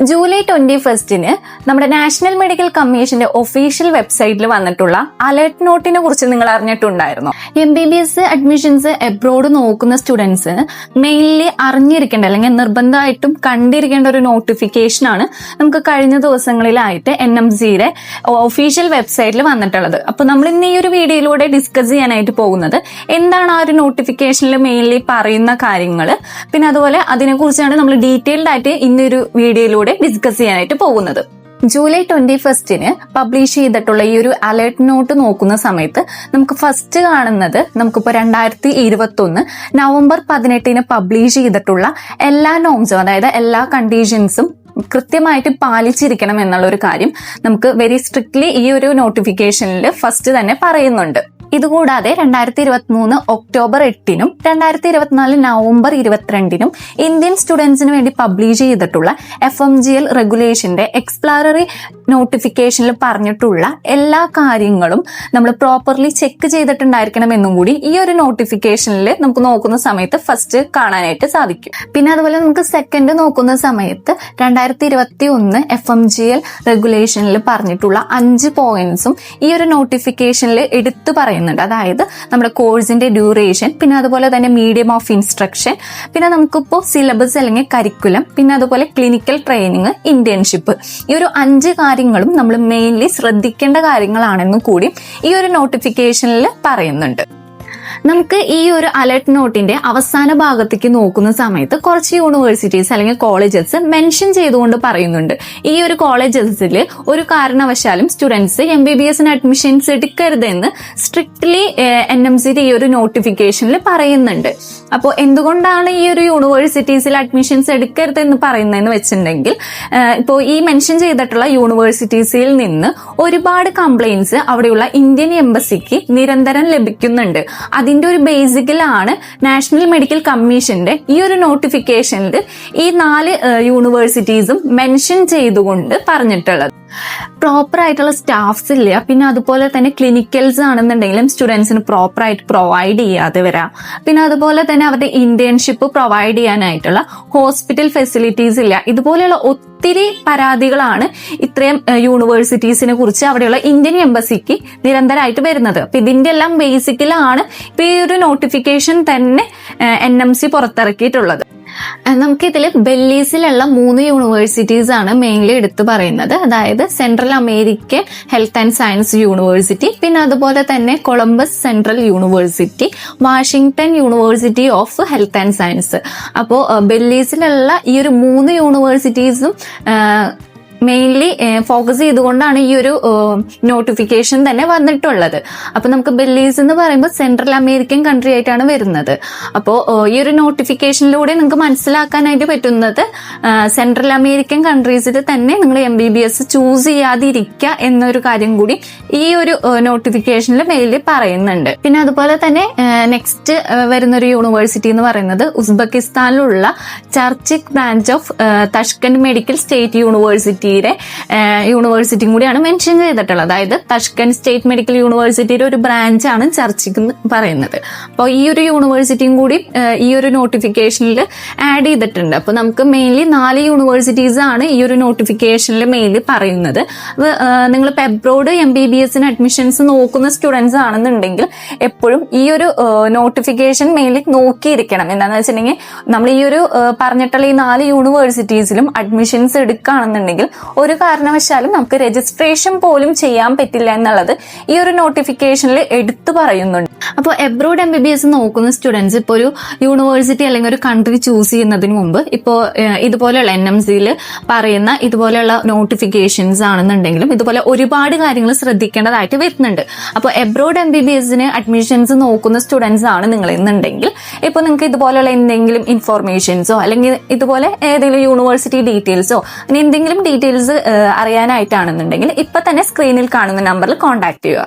July twenty ഫസ്റ്റിന് നമ്മുടെ national medical കമ്മീഷന്റെ official വെബ്സൈറ്റിൽ വന്നിട്ടുള്ള അലേർട്ട് നോട്ടിനെ കുറിച്ച് നിങ്ങൾ അറിഞ്ഞിട്ടുണ്ടായിരുന്നു. M B B S admissions abroad നോക്കുന്ന സ്റ്റുഡൻസ് മെയിൻലി അറിഞ്ഞിരിക്കേണ്ട അല്ലെങ്കിൽ നിർബന്ധമായിട്ടും കണ്ടിരിക്കേണ്ട ഒരു നോട്ടിഫിക്കേഷൻ ആണ് നമുക്ക് കഴിഞ്ഞ ദിവസങ്ങളിലായിട്ട് എൻ എം സിയുടെ ഒഫീഷ്യൽ വെബ്സൈറ്റിൽ വന്നിട്ടുള്ളത്. അപ്പോൾ നമ്മൾ ഇന്ന് ഈ ഒരു വീഡിയോയിലൂടെ ഡിസ്കസ് ചെയ്യാനായിട്ട് പോകുന്നത് എന്താണ് ആ ഒരു നോട്ടിഫിക്കേഷനിൽ മെയിൻലി പറയുന്ന കാര്യങ്ങൾ പിന്നെ അതുപോലെ അതിനെക്കുറിച്ചാണ് നമ്മൾ ഡീറ്റെയിൽഡ് ആയിട്ട് ഇന്നൊരു വീഡിയോയിലൂടെ ഡിസ്കസ് ചെയ്യാനായിട്ട് പോകുന്നത്. ജൂലൈ ട്വന്റി ഫസ്റ്റിന് പബ്ലിഷ് ചെയ്തിട്ടുള്ള ഈ ഒരു അലേർട്ട് നോട്ട് നോക്കുന്ന സമയത്ത് നമുക്ക് ഫസ്റ്റ് കാണുന്നത് നമുക്കിപ്പോൾ രണ്ടായിരത്തി ഇരുപത്തി ഒന്ന് നവംബർ പതിനെട്ടിന് പബ്ലിഷ് ചെയ്തിട്ടുള്ള എല്ലാ നോംസും അതായത് എല്ലാ കണ്ടീഷൻസും കൃത്യമായിട്ട് പാലിച്ചിരിക്കണം എന്നുള്ള ഒരു കാര്യം നമുക്ക് വെരി സ്ട്രിക്ട്ലി ഈ ഒരു നോട്ടിഫിക്കേഷനിൽ ഫസ്റ്റ് തന്നെ പറയുന്നുണ്ട്. ഇതുകൂടാതെ രണ്ടായിരത്തി ഇരുപത്തി മൂന്ന് ഒക്ടോബർ എട്ടിനും രണ്ടായിരത്തി ഇരുപത്തിനാല് നവംബർ ഇരുപത്തിരണ്ടിനും ഇന്ത്യൻ സ്റ്റുഡൻസിന് വേണ്ടി പബ്ലിഷ് ചെയ്തിട്ടുള്ള എഫ് എം ജി എൽ റെഗുലേഷന്റെ എക്സ്പ്ലോററി നോട്ടിഫിക്കേഷനിൽ പറഞ്ഞിട്ടുള്ള എല്ലാ കാര്യങ്ങളും നമ്മൾ പ്രോപ്പർലി ചെക്ക് ചെയ്തിട്ടുണ്ടായിരിക്കണം എന്നും കൂടി ഈ ഒരു നോട്ടിഫിക്കേഷനിൽ നമുക്ക് നോക്കുന്ന സമയത്ത് ഫസ്റ്റ് കാണാനായിട്ട് സാധിക്കും. പിന്നെ അതുപോലെ നമുക്ക് സെക്കൻഡ് നോക്കുന്ന സമയത്ത് രണ്ടായിരത്തി ഇരുപത്തി ഒന്ന് എഫ് എം ജി എൽ റെഗുലേഷനിൽ പറഞ്ഞിട്ടുള്ള അഞ്ച് പോയിന്റ്സും ഈ ഒരു നോട്ടിഫിക്കേഷനിൽ എടുത്തു പറയുന്നുണ്ട്. അതായത് നമ്മുടെ കോഴ്സിന്റെ ഡ്യൂറേഷൻ പിന്നെ അതുപോലെ തന്നെ മീഡിയം ഓഫ് ഇൻസ്ട്രക്ഷൻ പിന്നെ നമുക്കിപ്പോൾ സിലബസ് അല്ലെങ്കിൽ കരിക്കുലം പിന്നെ അതുപോലെ ക്ലിനിക്കൽ ട്രെയിനിങ് ഇന്റേൺഷിപ്പ് ഈ ഒരു അഞ്ച് കാര്യങ്ങളും നമ്മൾ മെയിൻലി ശ്രദ്ധിക്കേണ്ട കാര്യങ്ങളാണെന്നും കൂടി ഈ ഒരു നോട്ടിഫിക്കേഷനിൽ പറയുന്നുണ്ട്. നമുക്ക് ഈ ഒരു അലർട്ട് നോട്ടിന്റെ അവസാന ഭാഗത്തേക്ക് നോക്കുന്ന സമയത്ത് കുറച്ച് യൂണിവേഴ്സിറ്റീസ് അല്ലെങ്കിൽ കോളേജസ് മെൻഷൻ ചെയ്തുകൊണ്ട് പറയുന്നുണ്ട്. ഈ ഒരു കോളേജസിൽ ഒരു കാരണവശാലും സ്റ്റുഡൻസ് എം ബി ബി എസിന് അഡ്മിഷൻസ് എടുക്കരുതെന്ന് സ്ട്രിക്ട്ലി എൻ എം സിയുടെ ഈ ഒരു നോട്ടിഫിക്കേഷനിൽ പറയുന്നുണ്ട്. അപ്പോൾ എന്തുകൊണ്ടാണ് ഈ ഒരു യൂണിവേഴ്സിറ്റീസിൽ അഡ്മിഷൻസ് എടുക്കരുതെന്ന് പറയുന്നതെന്ന് വെച്ചിട്ടുണ്ടെങ്കിൽ ഇപ്പോൾ ഈ മെൻഷൻ ചെയ്തിട്ടുള്ള യൂണിവേഴ്സിറ്റീസിൽ നിന്ന് ഒരുപാട് കംപ്ലയിൻസ് അവിടെയുള്ള ഇന്ത്യൻ എംബസിക്ക് നിരന്തരം ലഭിക്കുന്നുണ്ട്. അതിന്റെ ഒരു ബേസിക്കിലാണ് നാഷണൽ മെഡിക്കൽ കമ്മീഷന്റെ ഈ ഒരു നോട്ടിഫിക്കേഷനിൽ ഈ നാല് യൂണിവേഴ്സിറ്റീസും മെൻഷൻ ചെയ്തുകൊണ്ട് പറഞ്ഞിട്ടുള്ളത്. പ്രോപ്പർ ആയിട്ടുള്ള സ്റ്റാഫ്സ് ഇല്ല. പിന്നെ അതുപോലെ തന്നെ ക്ലിനിക്കൽസ് ആണെന്നുണ്ടെങ്കിലും സ്റ്റുഡൻസിന് പ്രോപ്പർ ആയിട്ട് പ്രൊവൈഡ് ചെയ്യാതെ വരാം. പിന്നെ അതുപോലെ തന്നെ അവരുടെ ഇന്റേൺഷിപ്പ് പ്രൊവൈഡ് ചെയ്യാനായിട്ടുള്ള ഹോസ്പിറ്റൽ ഫെസിലിറ്റീസ് ഇല്ല. ഇതുപോലെയുള്ള ഒത്തിരി പരാതികളാണ് ഇത്രയും യൂണിവേഴ്സിറ്റീസിനെ കുറിച്ച് അവിടെയുള്ള ഇന്ത്യൻ എംബസിക്ക് നിരന്തരമായിട്ട് വരുന്നത്. അപ്പൊ ഇതിന്റെ എല്ലാം ബേസിക്കലാണ് ഇപ്പൊ ഈ ഒരു നോട്ടിഫിക്കേഷൻ തന്നെ എൻ എം സി പുറത്തിറക്കിയിട്ടുള്ളത്. നമുക്കിതിൽ ബെല്ലീസിലുള്ള മൂന്ന് യൂണിവേഴ്സിറ്റീസ് ആണ് മെയിൻലി എടുത്തു പറയുന്നത്. അതായത് central American health and science university പിന്നെ അതുപോലെ തന്നെ Columbus central university Washington university of health and science അപ്പോൾ ബെല്ലീസിലുള്ള ഈ ഒരു മൂന്ന് യൂണിവേഴ്സിറ്റീസും മെയിൻലി ഫോക്കസ് ചെയ്തുകൊണ്ടാണ് ഈ ഒരു നോട്ടിഫിക്കേഷൻ തന്നെ വന്നിട്ടുള്ളത്. അപ്പൊ നമുക്ക് ബെല്ലീസ് എന്ന് പറയുമ്പോൾ സെൻട്രൽ അമേരിക്കൻ കൺട്രി ആയിട്ടാണ് വരുന്നത്. അപ്പോൾ ഈ ഒരു നോട്ടിഫിക്കേഷനിലൂടെ നിങ്ങൾക്ക് മനസ്സിലാക്കാനായിട്ട് പറ്റുന്നത് സെൻട്രൽ അമേരിക്കൻ കൺട്രീസിൽ തന്നെ നിങ്ങൾ M B B S choose ചെയ്യാതിരിക്കുക എന്നൊരു കാര്യം കൂടി ഈ ഒരു നോട്ടിഫിക്കേഷനിൽ മെയിലിൽ പറയുന്നുണ്ട്. പിന്നെ അതുപോലെ തന്നെ നെക്സ്റ്റ് വരുന്ന ഒരു യൂണിവേഴ്സിറ്റി എന്ന് പറയുന്നത് ഉസ്ബെക്കിസ്ഥാനിലുള്ള Chirchik branch of Tashkent medical state university യൂണിവേഴ്സിറ്റിയുടെ യൂണിവേഴ്സിറ്റിയും കൂടിയാണ് മെൻഷൻ ചെയ്തിട്ടുള്ളത്. അതായത് തഷ്കൻ സ്റ്റേറ്റ് മെഡിക്കൽ യൂണിവേഴ്സിറ്റിയുടെ ഒരു ബ്രാഞ്ചാണ് ചർച്ചയ്ക്ക് പറയുന്നത്. അപ്പോൾ ഈ ഒരു യൂണിവേഴ്സിറ്റിയും കൂടി ഈ ഒരു നോട്ടിഫിക്കേഷനിൽ ആഡ് ചെയ്തിട്ടുണ്ട്. അപ്പോൾ നമുക്ക് മെയിൻലി നാല് യൂണിവേഴ്സിറ്റീസ് ആണ് ഈ ഒരു നോട്ടിഫിക്കേഷനിൽ മെയിൻലി പറയുന്നത്. നിങ്ങൾ ഇപ്പോൾ എബ്രോഡ് എം ബി ബി എസിന് അഡ്മിഷൻസ് നോക്കുന്ന സ്റ്റുഡൻസ് ആണെന്നുണ്ടെങ്കിൽ എപ്പോഴും ഈ ഒരു നോട്ടിഫിക്കേഷൻ മെയിൻലി നോക്കിയിരിക്കണം. എന്താണെന്ന് വെച്ചിട്ടുണ്ടെങ്കിൽ നമ്മൾ ഈ ഒരു പറഞ്ഞിട്ടുള്ള ഈ നാല് യൂണിവേഴ്സിറ്റീസിലും അഡ്മിഷൻസ് എടുക്കുകയാണെന്നുണ്ടെങ്കിൽ ഒരു കാരണവശാലും നമുക്ക് രജിസ്ട്രേഷൻ പോലും ചെയ്യാൻ പറ്റില്ല എന്നുള്ളത് ഈ ഒരു നോട്ടിഫിക്കേഷനിൽ എടുത്തു പറയുന്നുണ്ട്. അപ്പോൾ abroad M B B S നോക്കുന്ന സ്റ്റുഡൻസ് ഇപ്പോൾ ഒരു യൂണിവേഴ്സിറ്റി അല്ലെങ്കിൽ ഒരു കൺട്രി ചൂസ് ചെയ്യുന്നതിന് മുമ്പ് ഇപ്പോൾ ഇതുപോലെയുള്ള എൻ എം സിയിൽ പറയുന്ന ഇതുപോലെയുള്ള നോട്ടിഫിക്കേഷൻസ് ആണെന്നുണ്ടെങ്കിലും ഇതുപോലെ ഒരുപാട് കാര്യങ്ങൾ ശ്രദ്ധിക്കേണ്ടതായിട്ട് വരുന്നുണ്ട്. അപ്പോൾ എബ്രോഡ് എം ബി ബി എസിന് അഡ്മിഷൻസ് നോക്കുന്ന സ്റ്റുഡൻസ് ആണ് നിങ്ങൾ എന്നുണ്ടെങ്കിൽ ഇപ്പോൾ നിങ്ങൾക്ക് ഇതുപോലെയുള്ള എന്തെങ്കിലും ഇൻഫോർമേഷൻസോ അല്ലെങ്കിൽ ഇതുപോലെ ഏതെങ്കിലും യൂണിവേഴ്സിറ്റി ഡീറ്റെയിൽസോ അങ്ങനെ എന്തെങ്കിലും ഡീറ്റെയിൽസ് അറിയാനായിട്ടാണെന്നുണ്ടെങ്കിൽ ഇപ്പൊ തന്നെ സ്ക്രീനിൽ കാണുന്ന നമ്പറിൽ കോൺടാക്ട് ചെയ്യുക.